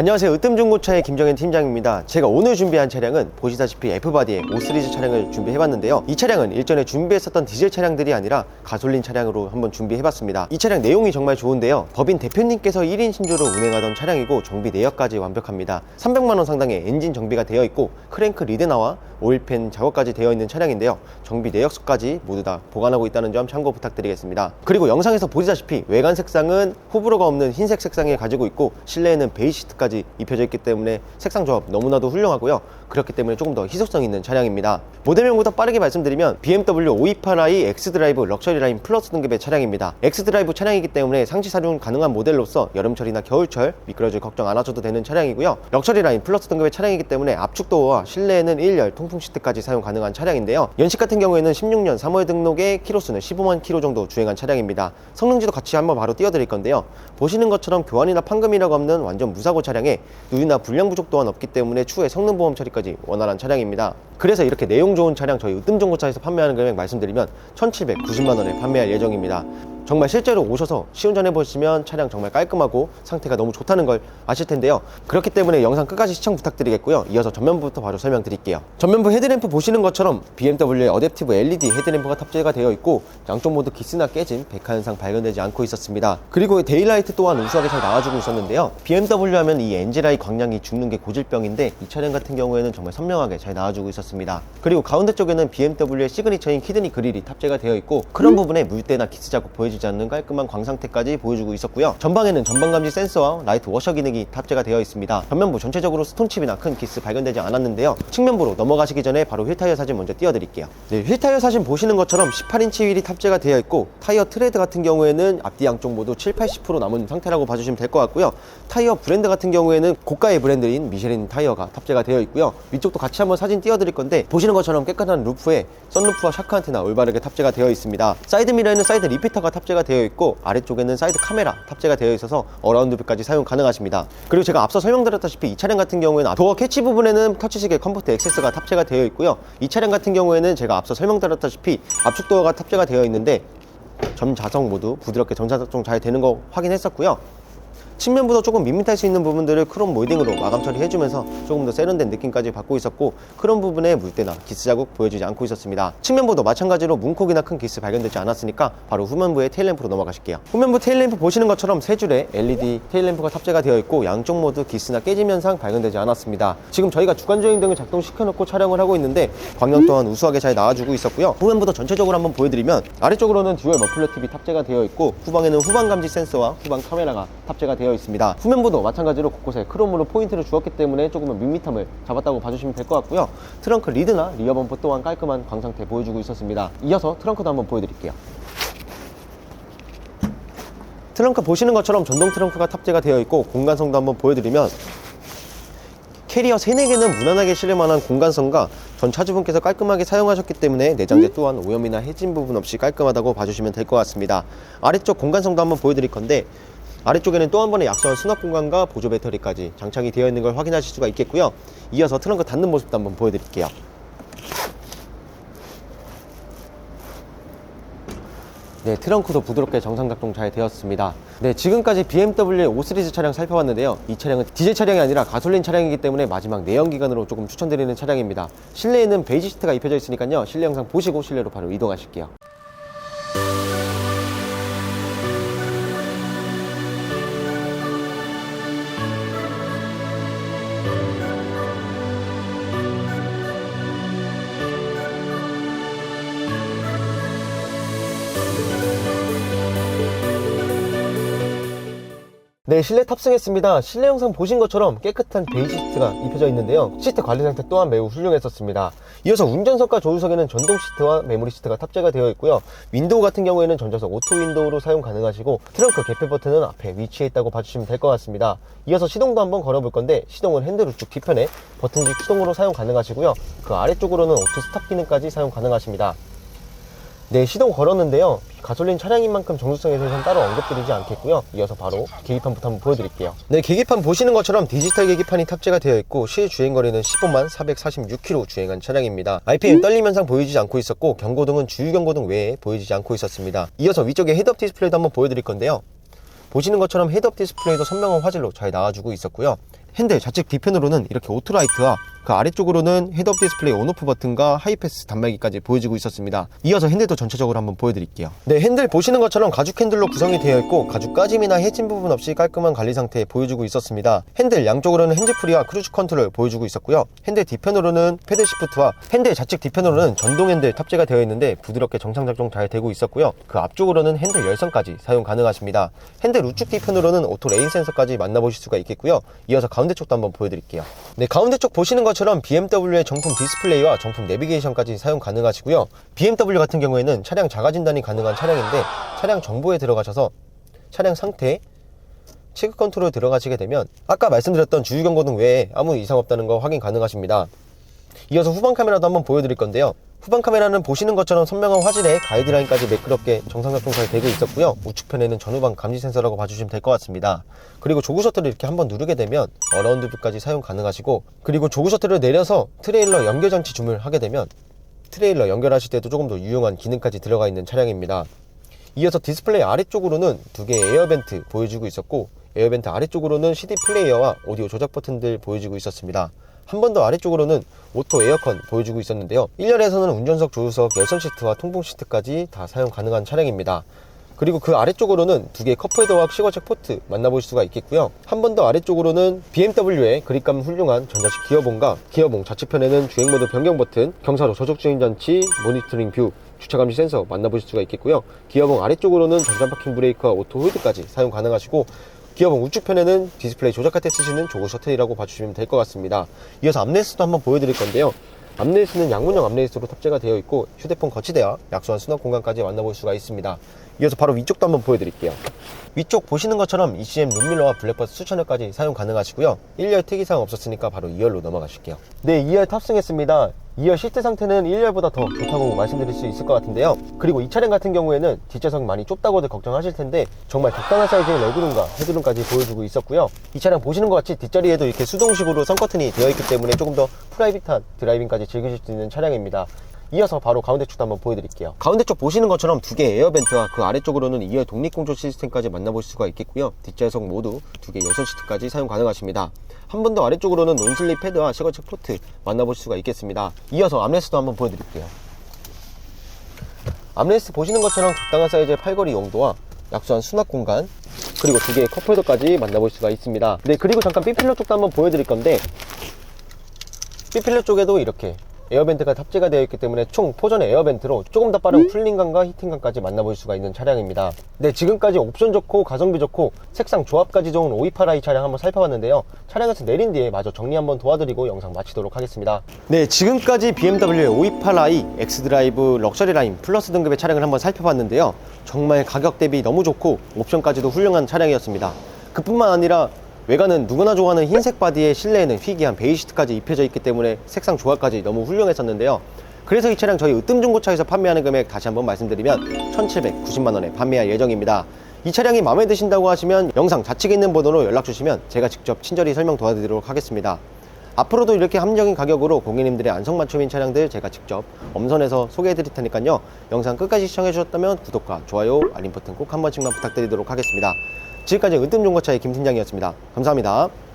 안녕하세요. 으뜸중고차의 김정현 팀장입니다. 제가 오늘 준비한 차량은 보시다시피 F바디의 5시리즈 차량을 준비해봤는데요. 이 차량은 일전에 준비했었던 디젤 차량들이 아니라 가솔린 차량으로 한번 준비해봤습니다. 이 차량 내용이 정말 좋은데요. 법인 대표님께서 1인 신조로 운행하던 차량이고 정비 내역까지 완벽합니다. 300만원 상당의 엔진 정비가 되어 있고 크랭크 리드나와 오일팬 작업까지 되어 있는 차량인데요. 정비 내역서까지 모두 다 보관하고 있다는 점 참고 부탁드리겠습니다. 그리고 영상에서 보시다시피 외관 색상은 호불호가 없는 흰색 색상을 가지고 있고 실내에는 베이지 시트까지 입혀져 있기 때문에 색상 조합 너무나도 훌륭하고요. 그렇기 때문에 조금 더 희소성 있는 차량입니다. 모델명부터 빠르게 말씀드리면 BMW 528i X드라이브 럭셔리 라인 플러스 등급의 차량입니다. X드라이브 차량이기 때문에 상시 사용 가능한 모델로서 여름철이나 겨울철 미끄러질 걱정 안 하셔도 되는 차량이고요. 럭셔리 라인 플러스 등급의 차량이기 때문에 압축 도어와 실내에는 1열 통풍 시트까지 사용 가능한 차량인데요. 연식 같은 경우에는 16년 3월 등록에 키로수는 15만 키로 정도 주행한 차량입니다. 성능지도 같이 한번 바로 띄워드릴 건데요. 보시는 것처럼 교환이나 판금이라고 없는 완전 무사고 차량 에 누유나 불량 부족 또한 없기 때문에 추후에 성능 보험 처리까지 원활한 차량입니다. 그래서 이렇게 내용 좋은 차량 저희 으뜸정고차에서 판매하는 금액 말씀드리면 1,790만 원에 판매할 예정입니다. 정말 실제로 오셔서 시운전해 보시면 차량 정말 깔끔하고 상태가 너무 좋다는 걸 아실 텐데요. 그렇기 때문에 영상 끝까지 시청 부탁드리겠고요. 이어서 전면부터 바로 설명드릴게요. 전면부 헤드램프 보시는 것처럼 BMW의 어댑티브 LED 헤드램프가 탑재가 되어 있고 양쪽 모두 기스나 깨진 백화 현상 발견되지 않고 있었습니다. 그리고 데일라이트 또한 우수하게 잘 나와주고 있었는데요. BMW 하면 이 엔젤아이 광량이 죽는 게 고질병인데 이 차량 같은 경우에는 정말 선명하게 잘 나와주고 있었습니다. 그리고 가운데 쪽에는 BMW의 시그니처인 키드니 그릴이 탑재가 되어 있고 그런 부분에 물때나 기스 자국 보여 주지 않는 깔끔한 광 상태까지 보여주고 있었고요. 전방에는 전방 감지 센서와 라이트 워셔 기능이 탑재가 되어 있습니다. 전면부 전체적으로 스톤칩이나 큰 기스 발견되지 않았는데요. 측면부로 넘어가시기 전에 바로 휠 타이어 사진 먼저 띄워드릴게요. 네, 휠 타이어 사진 보시는 것처럼 18인치 휠이 탑재가 되어 있고 타이어 트레드 같은 경우에는 앞뒤 양쪽 모두 7, 80% 남은 상태라고 봐주시면 될 것 같고요. 타이어 브랜드 같은 경우에는 고가의 브랜드인 미쉐린 타이어가 탑재가 되어 있고요. 위쪽도 같이 한번 사진 띄워드릴 건데 보시는 것처럼 깨끗한 루프에 썬루프와 샤크 안테나 올바르게 탑재가 되어 있습니다. 사이드 미러에는 사이드 리피터가 탑재 가 되어 있고 아래쪽에는 사이드 카메라 탑재가 되어 있어서 어라운드 뷰까지 사용 가능하십니다. 그리고 제가 앞서 설명드렸다시피 이 차량 같은 경우에는 도어 캐치 부분에는 터치식의 컴포트 액세스가 탑재가 되어 있고요. 이 차량 같은 경우에는 제가 앞서 설명드렸다시피 압축 도어가 탑재가 되어 있는데 전 자석 모두 부드럽게 전자작동 잘 되는 거 확인했었고요. 측면부도 조금 밋밋할 수 있는 부분들을 크롬 몰딩으로 마감 처리해주면서 조금 더 세련된 느낌까지 받고 있었고 그런 부분에 물때나 기스 자국 보여주지 않고 있었습니다. 측면부도 마찬가지로 문콕이나 큰 기스 발견되지 않았으니까 바로 후면부의 테일램프로 넘어가실게요. 후면부 테일램프 보시는 것처럼 세 줄의 LED 테일램프가 탑재가 되어 있고 양쪽 모두 기스나 깨짐 현상 발견되지 않았습니다. 지금 저희가 주간주행 등을 작동시켜놓고 촬영을 하고 있는데 광량 또한 우수하게 잘 나와주고 있었고요. 후면부도 전체적으로 한번 보여드리면 아래쪽으로는 듀얼 머플러 TV 탑재가 되어 있고 후방에는 후방 감지 센서와 후방 카메라가 탑재가 되어 있습니다. 후면부도 마찬가지로 곳곳에 크롬으로 포인트를 주었기 때문에 조금은 밋밋함을 잡았다고 봐주시면 될 것 같고요. 트렁크 리드나 리어 범퍼 또한 깔끔한 광 상태 보여주고 있었습니다. 이어서 트렁크도 한번 보여드릴게요. 트렁크 보시는 것처럼 전동 트렁크가 탑재가 되어 있고 공간성도 한번 보여드리면 캐리어 3, 4개는 무난하게 실을 만한 공간성과 전 차주분께서 깔끔하게 사용하셨기 때문에 내장재 또한 오염이나 해진 부분 없이 깔끔하다고 봐주시면 될 것 같습니다. 아래쪽 공간성도 한번 보여드릴 건데 아래쪽에는 또 한 번의 약소한 수납 공간과 보조 배터리까지 장착이 되어 있는 걸 확인하실 수가 있겠고요. 이어서 트렁크 닫는 모습도 한번 보여드릴게요. 네, 트렁크도 부드럽게 정상 작동 잘 되었습니다. 네, 지금까지 BMW의 5 시리즈 차량 살펴봤는데요. 이 차량은 디젤 차량이 아니라 가솔린 차량이기 때문에 마지막 내연기관으로 조금 추천드리는 차량입니다. 실내에는 베이지 시트가 입혀져 있으니까요. 실내 영상 보시고 실내로 바로 이동하실게요. 네, 실내 탑승했습니다. 실내 영상 보신 것처럼 깨끗한 베이지 시트가 입혀져 있는데요. 시트 관리 상태 또한 매우 훌륭했었습니다. 이어서 운전석과 조수석에는 전동 시트와 메모리 시트가 탑재가 되어 있고요. 윈도우 같은 경우에는 전자석 오토 윈도우로 사용 가능하시고 트렁크 개폐 버튼은 앞에 위치해 있다고 봐주시면 될 것 같습니다. 이어서 시동도 한번 걸어볼 건데 시동은 핸들 우측 뒤편에 버튼식 시동으로 사용 가능하시고요. 그 아래쪽으로는 오토 스탑 기능까지 사용 가능하십니다. 네, 시동 걸었는데요. 가솔린 차량인 만큼 정수성에 대해서는 따로 언급드리지 않겠고요. 이어서 바로 계기판부터 한번 보여드릴게요. 네, 계기판 보시는 것처럼 디지털 계기판이 탑재가 되어 있고 실 주행거리는 15만 446km 주행한 차량입니다. RPM 떨림 현상 보이지 않고 있었고 경고등은 주유 경고등 외에 보이지 않고 있었습니다. 이어서 위쪽에 헤드업 디스플레이도 한번 보여드릴 건데요. 보시는 것처럼 헤드업 디스플레이도 선명한 화질로 잘 나와주고 있었고요. 핸들 좌측 뒤편으로는 이렇게 오토라이트와 그 아래쪽으로는 헤드업 디스플레이 온오프 버튼과 하이패스 단말기까지 보여지고 있었습니다. 이어서 핸들도 전체적으로 한번 보여드릴게요. 네, 핸들 보시는 것처럼 가죽 핸들로 구성이 되어 있고 가죽 까짐이나 해진 부분 없이 깔끔한 관리 상태에 보여주고 있었습니다. 핸들 양쪽으로는 핸즈프리와 크루즈 컨트롤 보여주고 있었고요. 핸들 뒤편으로는 패드 시프트와 핸들 좌측 뒤편으로는 전동 핸들 탑재가 되어 있는데 부드럽게 정상 작동 잘 되고 있었고요. 그 앞쪽으로는 핸들 열선까지 사용 가능하십니다. 핸들 우측 뒤편으로는 오토 레인 센서까지 만나보실 수가 있겠고요. 이어서 가운데 쪽도 한번 보여드릴게요. 네, 가운데 쪽 보시는 것 처럼 BMW의 정품 디스플레이와 정품 내비게이션까지 사용 가능하시고요. BMW 같은 경우에는 차량 자가 진단이 가능한 차량인데 차량 정보에 들어가셔서 차량 상태, 체크 컨트롤 들어가시게 되면 아까 말씀드렸던 주유 경고등 외에 아무 이상 없다는 거 확인 가능하십니다. 이어서 후방 카메라도 한번 보여드릴 건데요. 후방 카메라는 보시는 것처럼 선명한 화질에 가이드라인까지 매끄럽게 정상 작동 잘 되고 있었고요. 우측편에는 전후방 감지 센서라고 봐주시면 될 것 같습니다. 그리고 조그 셔터를 이렇게 한번 누르게 되면 어라운드 뷰까지 사용 가능하시고 그리고 조그 셔터를 내려서 트레일러 연결 장치 줌을 하게 되면 트레일러 연결하실 때도 조금 더 유용한 기능까지 들어가 있는 차량입니다. 이어서 디스플레이 아래쪽으로는 두 개의 에어벤트 보여주고 있었고 에어벤트 아래쪽으로는 CD 플레이어와 오디오 조작 버튼들 보여주고 있었습니다. 한 번 더 아래쪽으로는 오토 에어컨 보여주고 있었는데요. 1열에서는 운전석, 조수석, 열선 시트와 통풍 시트까지 다 사용 가능한 차량입니다. 그리고 그 아래쪽으로는 두 개의 컵홀더와 시거잭 포트 만나볼 수가 있겠고요. 한 번 더 아래쪽으로는 BMW의 그립감 훌륭한 전자식 기어봉과 기어봉 좌측편에는 주행모드 변경 버튼, 경사로 저속 주행 장치, 모니터링 뷰, 주차 감지 센서 만나보실 수가 있겠고요. 기어봉 아래쪽으로는 전장 파킹 브레이크와 오토 홀드까지 사용 가능하시고 기어봉 우측편에는 디스플레이 조작할 때 쓰시는 조그 셔틀이라고 봐주시면 될 것 같습니다. 이어서 암레스도 한번 보여드릴 건데요. 암레스는 양문형 암레스로 탑재가 되어 있고 휴대폰 거치대와 약소한 수납 공간까지 만나볼 수가 있습니다. 이어서 바로 위쪽도 한번 보여드릴게요. 위쪽 보시는 것처럼 ECM 룸밀러와 블랙버스 수천열까지 사용 가능하시고요. 1열 특이사항 없었으니까 바로 2열로 넘어가실게요. 네, 2열 탑승했습니다. 2열 시트 상태는 1열보다 더 좋다고 말씀드릴 수 있을 것 같은데요. 그리고 이 차량 같은 경우에는 뒷좌석 많이 좁다고들 걱정하실 텐데 정말 적당한 사이즈의 레그룸과 헤드룸까지 보여주고 있었고요. 이 차량 보시는 것 같이 뒷자리에도 이렇게 수동식으로 선커튼이 되어 있기 때문에 조금 더 프라이빗한 드라이빙까지 즐기실 수 있는 차량입니다. 이어서 바로 가운데 쪽도 한번 보여드릴게요. 가운데 쪽 보시는 것처럼 두 개의 에어벤트와 그 아래쪽으로는 2열 독립공조 시스템까지 만나보실 수가 있겠고요. 뒷좌석 모두 두 개의 열선 시트까지 사용 가능하십니다. 한 번 더 아래쪽으로는 논슬립 패드와 시거측 포트 만나보실 수가 있겠습니다. 이어서 암레스도 한번 보여드릴게요. 암레스트 보시는 것처럼 적당한 사이즈의 팔걸이 용도와 약소한 수납 공간 그리고 두 개의 컵홀더까지 만나볼 수가 있습니다. 네 그리고 잠깐 B필러 쪽도 한번 보여드릴 건데 B필러 쪽에도 이렇게 에어벤트가 탑재가 되어 있기 때문에 총 포전의 에어벤트로 조금 더 빠른 쿨링감과 히팅감까지 만나볼 수가 있는 차량입니다. 네, 지금까지 옵션 좋고 가성비 좋고 색상 조합까지 좋은 528i 차량 한번 살펴봤는데요. 차량에서 내린 뒤에 마저 정리 한번 도와드리고 영상 마치도록 하겠습니다. 네, 지금까지 BMW의 528i 엑스드라이브 럭셔리 라인 플러스 등급의 차량을 한번 살펴봤는데요. 정말 가격 대비 너무 좋고 옵션까지도 훌륭한 차량이었습니다. 그뿐만 아니라 외관은 누구나 좋아하는 흰색 바디에 실내에는 희귀한 베이시트까지 입혀져 있기 때문에 색상 조화까지 너무 훌륭했었는데요. 그래서 이 차량 저희 으뜸중고차에서 판매하는 금액 다시 한번 말씀드리면 1790만원에 판매할 예정입니다. 이 차량이 마음에 드신다고 하시면 영상 좌측에 있는 번호로 연락 주시면 제가 직접 친절히 설명 도와드리도록 하겠습니다. 앞으로도 이렇게 합리적인 가격으로 고객님들의 안성맞춤인 차량들 제가 직접 엄선해서 소개해 드릴 테니까요. 영상 끝까지 시청해 주셨다면 구독과 좋아요, 알림 버튼 꼭 한 번씩만 부탁드리도록 하겠습니다. 지금까지 은뜸중고차의 김 팀장이었습니다. 감사합니다.